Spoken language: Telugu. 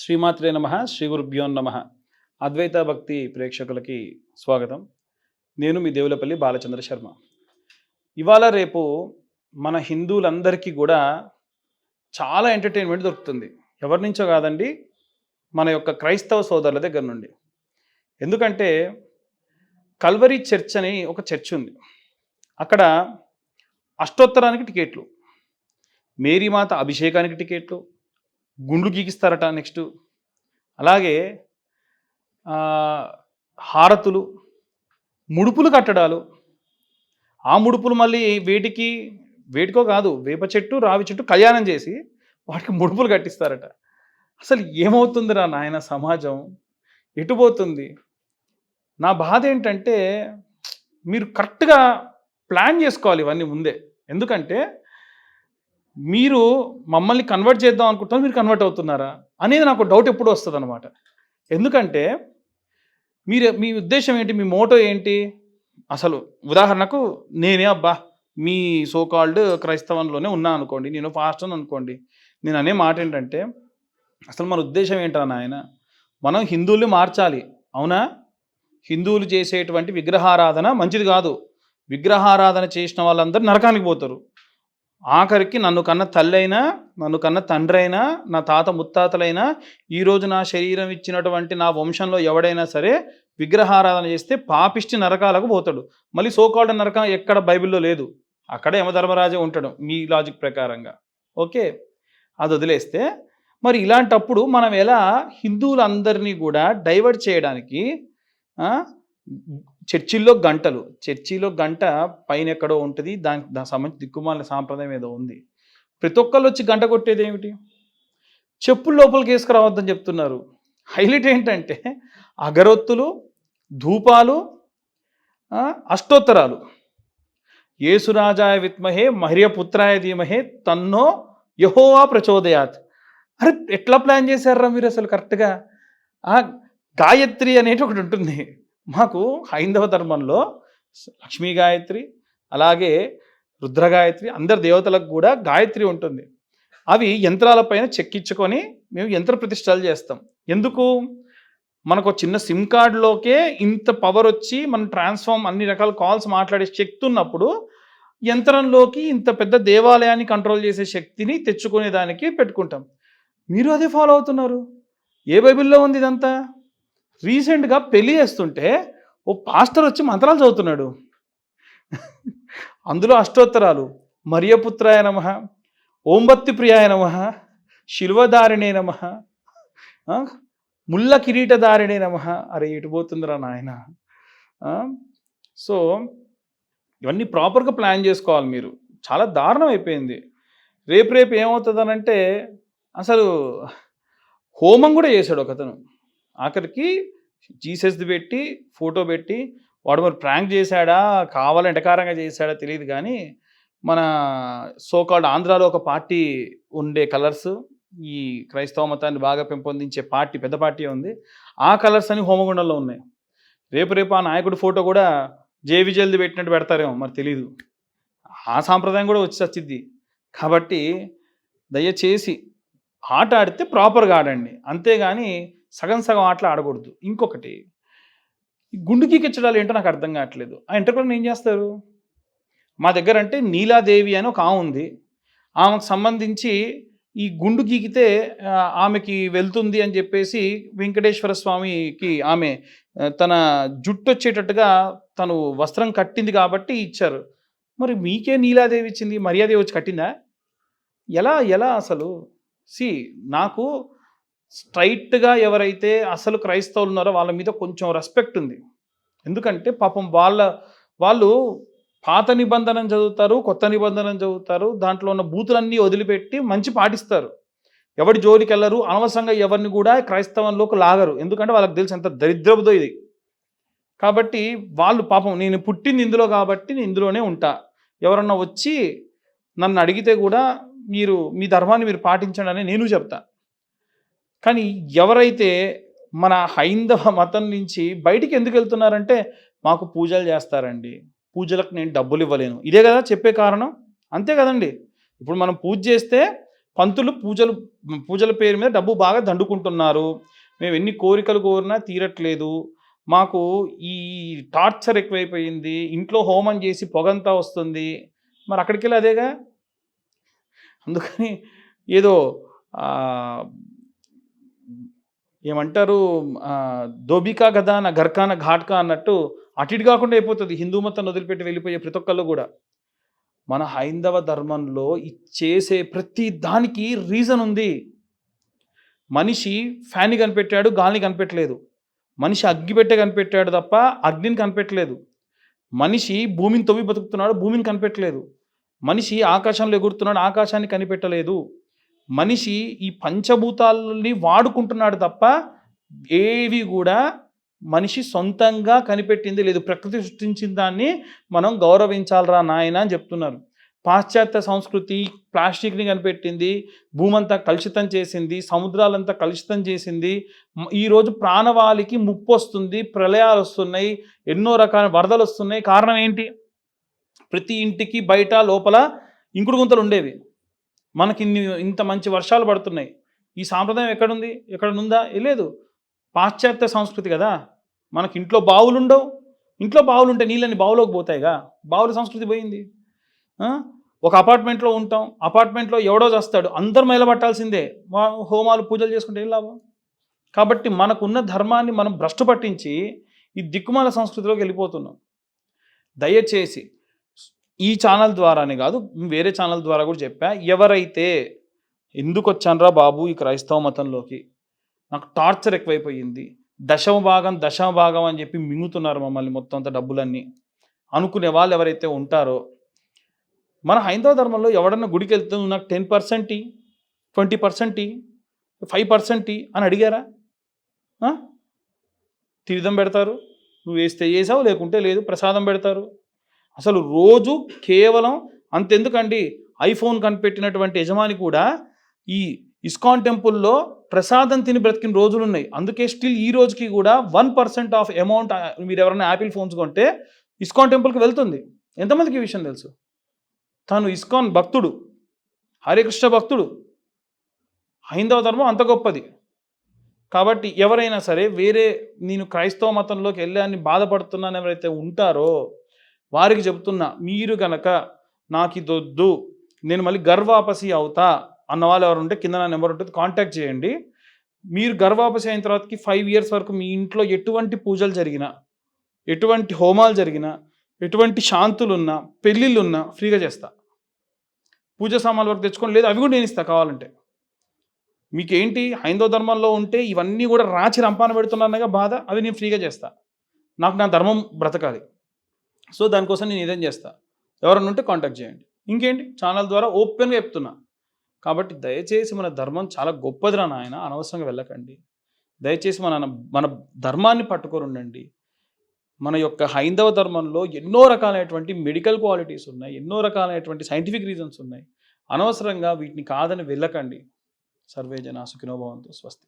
శ్రీమాత్రే నమ శ్రీ గురుభ్యో నమ. అద్వైత భక్తి ప్రేక్షకులకి స్వాగతం. నేను మీ దేవులపల్లి బాలచంద్ర శర్మ. ఇవాళ రేపు మన హిందువులందరికీ కూడా చాలా ఎంటర్టైన్మెంట్ దొరుకుతుంది. ఎవరి నుంచో కాదండి మన యొక్క క్రైస్తవ సోదరుల దగ్గర నుండి. ఎందుకంటే కల్వరీ చర్చ్ అని ఒక చర్చ్ ఉంది. అక్కడ అష్టోత్తరానికి టికెట్లు మేరీమాత అభిషేకానికి టికెట్లు గుండ్లు గీకిస్తారట నెక్స్ట్. అలాగే హారతులు ముడుపులు కట్టడాలు. ఆ ముడుపులు మళ్ళీ వేటికి వేటికో కాదు వేప చెట్టు రావి చెట్టు కళ్యాణం చేసి వాటికి ముడుపులు కట్టిస్తారట. అసలు ఏమవుతుందిరా నాయన సమాజం? ఎటుపోతుంది నా బాధ ఏంటంటే మీరు కరెక్ట్గా ప్లాన్ చేసుకోవాలి ఇవన్నీ ముందే. ఎందుకంటే మీరు మమ్మల్ని కన్వర్ట్ చేద్దాం అనుకుంటున్నారు మీరు కన్వర్ట్ అవుతున్నారా? అనేది నాకు డౌట్ ఎప్పుడు వస్తుంది అనమాట ఎందుకంటే మీరు మీ ఉద్దేశం ఏంటి? మీ మోటో ఏంటి? అసలు ఉదాహరణకు నేనే అబ్బా మీ సో కాల్డ్ క్రైస్తవంలోనే ఉన్నా అనుకోండి నేను ఫాస్ట్ అని అనుకోండి నేను అనే మాట ఏంటంటే అసలు మన ఉద్దేశం ఏంటా నాయన? మనం హిందువుల్ని మార్చాలి. అవునా? హిందువులు చేసేటువంటి విగ్రహారాధన మంచిది కాదు. విగ్రహారాధన చేసిన వాళ్ళందరూ నరకానికి పోతారు. ఆఖరికి నన్ను కన్న తల్లైనా నన్ను కన్న తండ్రి అయినా నా తాత ముత్తాతలైనా ఈరోజు నా శరీరం ఇచ్చినటువంటి నా వంశంలో ఎవడైనా సరే విగ్రహారాధన చేస్తే పాపిష్టి నరకాలకు పోతాడు. మళ్ళీ సోకాల్డ్ నరకం ఎక్కడ బైబిల్లో లేదు. అక్కడ యమధర్మరాజే ఉంటాడు మీ లాజిక్ ప్రకారంగా. ఓకే? అది వదిలేస్తే మరి ఇలాంటప్పుడు మనం ఎలా హిందువులందరినీ కూడా డైవర్ట్ చేయడానికి చర్చిల్లో గంటలు చర్చిలో గంట పైన ఎక్కడో ఉంటుంది దానికి దానికి సంబంధించి దిక్కుమాల సాంప్రదాయం ఏదో ఉంది. ప్రతి ఒక్కళ్ళు వచ్చి గంట కొట్టేది ఏమిటి? చెప్పులు లోపలికి వేసుకురావద్దని చెప్తున్నారు. హైలైట్ ఏంటంటే అగరొత్తులు ధూపాలు అష్టోత్తరాలు. యేసురాజాయ విత్మహే మహర్యపుత్రాయ ధీమహే తన్నో యహోవా ప్రచోదయాత్. అరే ఎట్లా ప్లాన్ చేశారా మీరు అసలు కరెక్ట్గా? గాయత్రి అనేది ఒకటి ఉంటుంది. మాకు హైందవ ధర్మంలో లక్ష్మీ గాయత్రి అలాగే రుద్ర గాయత్రి అందరి దేవతలకు కూడా గాయత్రి ఉంటుంది. అవి యంత్రాలపైన చెక్కించుకొని మేము యంత్ర ప్రతిష్టలు చేస్తాం. ఎందుకు? మనకు ఒక చిన్న సిమ్ కార్డులోకే ఇంత పవర్ వచ్చి మనం ట్రాన్స్ఫార్మ్ అన్ని రకాల కాల్స్ మాట్లాడే శక్తి ఉన్నప్పుడు యంత్రంలోకి ఇంత పెద్ద దేవాలయాన్ని కంట్రోల్ చేసే శక్తిని తెచ్చుకునే దానికి పెట్టుకుంటాం. మీరు అదే ఫాలో అవుతున్నారు. ఏ బైబిల్లో ఉంది ఇదంతా? రీసెంట్గా పెళ్ళి చేస్తుంటే ఓ పాస్టర్ వచ్చి మంత్రాలు చదువుతున్నాడు. అందులో అష్టోత్తరాలు మరియపుత్రాయ నమ ఓంబత్తి ప్రియాయ నమ శిల్వదారిణే నమ ముళ్ళ కిరీటదారిణే నమ. అరే ఇటు పోతుందిరా నాయన. సో ఇవన్నీ ప్రాపర్గా ప్లాన్ చేసుకోవాలి మీరు. చాలా దారుణం అయిపోయింది. రేపు రేపు ఏమవుతుందనంటే అసలు హోమం కూడా చేశాడు ఒకతను. ఆఖరికి జీసస్ది పెట్టి ఫోటో పెట్టి వాడు మరి ప్రాంక్ చేశాడా కావాలని ఎటకారంగా చేశాడా తెలియదు కానీ మన సోకాల్డ్ ఆంధ్రాలో ఒక పార్టీ ఉండే కలర్స్ ఈ క్రైస్తవ మతాన్ని బాగా పెంపొందించే పార్టీ పెద్ద పార్టీ ఉంది. ఆ కలర్స్ అని హోమగుండంలో ఉన్నాయి. రేపు రేపు ఆ నాయకుడి ఫోటో కూడా జే విజయల్ది పెట్టినట్టు పెడతారేమో మరి తెలీదు. ఆ సాంప్రదాయం కూడా వచ్చి వచ్చింది కాబట్టి దయచేసి ఆట ఆడితే ప్రాపర్గా ఆడండి. అంతేగాని సగం సగం ఆటలు ఆడకూడదు. ఇంకొకటి ఈ గుండు గీకించడాలు ఏంటో నాకు అర్థం కావట్లేదు. ఆ ఇంటర్కులను ఏం చేస్తారు? మా దగ్గర అంటే నీలాదేవి అని ఒక ఆమె ఉంది. ఆమెకు సంబంధించి ఈ గుండు గీకితే ఆమెకి వెళ్తుంది అని చెప్పేసి వెంకటేశ్వర స్వామికి ఆమె తన జుట్టు వచ్చేటట్టుగా తను వస్త్రం కట్టింది కాబట్టి ఇచ్చారు. మరి మీకే నీలాదేవి ఇచ్చింది? మర్యాదేవి వచ్చి కట్టిందా? ఎలా ఎలా అసలు? సి నాకు స్ట్రైట్గా ఎవరైతే అసలు క్రైస్తవులు ఉన్నారో వాళ్ళ మీద కొంచెం రెస్పెక్ట్ ఉంది. ఎందుకంటే పాపం వాళ్ళ వాళ్ళు పాత నిబంధన చదువుతారు కొత్త నిబంధన చదువుతారు దాంట్లో ఉన్న బూతులన్నీ వదిలిపెట్టి మంచి పాటిస్తారు. ఎవడి జోలికి వెళ్ళరు అనవసరంగా ఎవరిని కూడా క్రైస్తవంలోకి లాగరు. ఎందుకంటే వాళ్ళకి తెలిసి ఎంత దరిద్రపుదో ఇది. కాబట్టి వాళ్ళు పాపం నేను పుట్టింది ఇందులో కాబట్టి నేను ఇందులోనే ఉంటా. ఎవరన్నా వచ్చి నన్ను అడిగితే కూడా మీరు మీ ధర్మాన్ని మీరు పాటించండి అని నేను చెప్తా. కానీ ఎవరైతే మన హైందవ మతం నుంచి బయటికి ఎందుకు వెళ్తున్నారంటే మాకు పూజలు చేస్తారండి. పూజలకు నేను డబ్బులు ఇవ్వలేను. ఇదే కదా చెప్పే కారణం? అంతే కదండి. ఇప్పుడు మనం పూజ చేస్తే పంతులు పూజలు పూజల పేరు మీద డబ్బు బాగా దండుకుంటున్నారు. మేము ఎన్ని కోరికలు కోరినా తీరట్లేదు. మాకు ఈ టార్చర్ ఎక్కువైపోయింది. ఇంట్లో హోమం చేసి పొగంతా వస్తుంది. మరి అక్కడికి వెళ్ళి అదేగా? అందుకని ఏదో ఏమంటారు దోబికా గదాన గర్కాన ఘాట్కా అన్నట్టు అటు ఇటు కాకుండా అయిపోతుంది. హిందూ మతం వదిలిపెట్టి వెళ్ళిపోయే ప్రతి ఒక్కళ్ళు కూడా. మన హైందవ ధర్మంలో చేసే ప్రతి దానికి రీజన్ ఉంది. మనిషి ఫ్యాన్ని కనిపెట్టాడు గాలిని కనిపెట్టలేదు. మనిషి అగ్గి పెట్టే కనిపెట్టాడు తప్ప అగ్నిని కనిపెట్టలేదు. మనిషి భూమిని తవ్వి బతుకుతున్నాడు భూమిని కనిపెట్టలేదు. మనిషి ఆకాశంలో ఎగురుతున్నాడు ఆకాశాన్ని కనిపెట్టలేదు. మనిషి ఈ పంచభూతాలని వాడుకుంటున్నాడు తప్ప ఏవి కూడా మనిషి సొంతంగా కనిపెట్టింది లేదు. ప్రకృతి సృష్టించిన దాన్ని మనం గౌరవించాలరా నాయన అని చెప్తున్నారు. పాశ్చాత్య సంస్కృతి ప్లాస్టిక్ని కనిపెట్టింది భూమంతా కలుషితం చేసింది సముద్రాలంతా కలుషితం చేసింది. ఈరోజు ప్రాణవాళికి ముప్పు వస్తుంది ప్రళయాలు వస్తున్నాయి ఎన్నో రకాల వరదలు వస్తున్నాయి. కారణం ఏంటి? ప్రతి ఇంటికి బయట లోపల ఇంకుడు గుంతలు ఉండేవి. మనకి ఇన్ని ఇంత మంచి వర్షాలు పడుతున్నాయి. ఈ సాంప్రదాయం ఎక్కడుంది? ఎక్కడ ఉందా లేదు. పాశ్చాత్య సంస్కృతి కదా. మనకి ఇంట్లో బావులు ఉండవు ఇంట్లో బావులు ఉంటే నీళ్ళని బావులోకి పోతాయిగా. బావుల సంస్కృతి పోయింది. ఒక అపార్ట్మెంట్లో ఉంటాం. అపార్ట్మెంట్లో ఎవడో చేస్తాడు. అందరు మైలబట్టాల్సిందే వా- హోమాలు పూజలు చేసుకుంటే ఏం లాభం? కాబట్టి మనకున్న ధర్మాన్ని మనం భ్రష్టు పట్టించి ఈ దిక్కుమాల సంస్కృతిలోకి వెళ్ళిపోతున్నాం. దయచేసి ఈ ఛానల్ ద్వారానే కాదు వేరే ఛానల్ ద్వారా కూడా చెప్పా. ఎవరైతే ఎందుకు వచ్చానరా బాబు ఈ క్రైస్తవ మతంలోకి? నాకు టార్చర్ ఎక్కువైపోయింది. దశమ భాగం దశమ భాగం అని చెప్పి మింగుతున్నారు మమ్మల్ని మొత్తం అంత డబ్బులన్నీ. అనుకునే వాళ్ళు ఎవరైతే ఉంటారో మన హైందవ ధర్మంలో ఎవడన్నా గుడికి వెళ్తే నాకు ten percent twenty percent five percent అని అడిగారా? ఆ? తీర్థం పెడతారు. నువ్వు వేస్తే వేసావు లేకుంటే లేదు ప్రసాదం పెడతారు. అసలు రోజు కేవలం అంతెందుకండి? ఐఫోన్ కనిపెట్టినటువంటి యజమాని కూడా ఈ ఇస్కాన్ టెంపుల్లో ప్రసాదం తిని బ్రతికిన రోజులు ఉన్నాయి అందుకే స్టిల్ ఈ రోజుకి కూడా వన్ పర్సెంట్ ఆఫ్ అమౌంట్ మీరు ఎవరైనా యాపిల్ ఫోన్స్ కొంటే ఇస్కాన్ టెంపుల్కి వెళ్తుంది. ఎంతమందికి ఈ విషయం తెలుసు? తాను ఇస్కాన్ భక్తుడు. హరికృష్ణ భక్తుడు. హైందవ ధర్మం అంత గొప్పది. కాబట్టి ఎవరైనా సరే వేరే నేను క్రైస్తవ మతంలోకి వెళ్ళాన్ని బాధపడుతున్నాను ఎవరైతే ఉంటారో వారికి చెబుతున్నా మీరు గనక నాకు ఇది వద్దు నేను మళ్ళీ గర్వాపసి అవుతా అన్న వాళ్ళు ఎవరు ఉంటే కింద నా నెంబర్ ఉంటుంది కాంటాక్ట్ చేయండి. మీరు గర్వాపసి అయిన తర్వాతకి ఫైవ్ ఇయర్స్ వరకు మీ ఇంట్లో ఎటువంటి పూజలు జరిగినా ఎటువంటి హోమాలు జరిగినా ఎటువంటి శాంతులు ఉన్నా పెళ్ళిళ్ళు ఉన్నా ఫ్రీగా చేస్తా. పూజ సామాన్లు వరకు తెచ్చుకొని లేదు అవి కూడా నేను ఇస్తా కావాలంటే. మీకేంటి హైందవ ధర్మంలో ఉంటే ఇవన్నీ కూడా రాచి రంపాన పెడుతున్నానగా బాధ అవి నేను ఫ్రీగా చేస్తా. నాకు నా ధర్మం బ్రతకాలి. సో దానికోసం నేను ఇదేం చేస్తా. ఎవరన్నా ఉంటే కాంటాక్ట్ చేయండి. ఇంకేంటి? ఛానల్ ద్వారా ఓపెన్గా చెప్తున్నా. కాబట్టి దయచేసి మన ధర్మం చాలా గొప్పదిరా నాయన. అనవసరంగా వెళ్ళకండి. దయచేసి మన మన ధర్మాన్ని పట్టుకొని ఉండండి. మన యొక్క హైందవ ధర్మంలో ఎన్నో రకాలైనటువంటి మెడికల్ క్వాలిటీస్ ఉన్నాయి. ఎన్నో రకాలైనటువంటి సైంటిఫిక్ రీజన్స్ ఉన్నాయి. అనవసరంగా వీటిని కాదని వెళ్ళకండి. సర్వే జనా సుఖినోభవంతు స్వస్తి.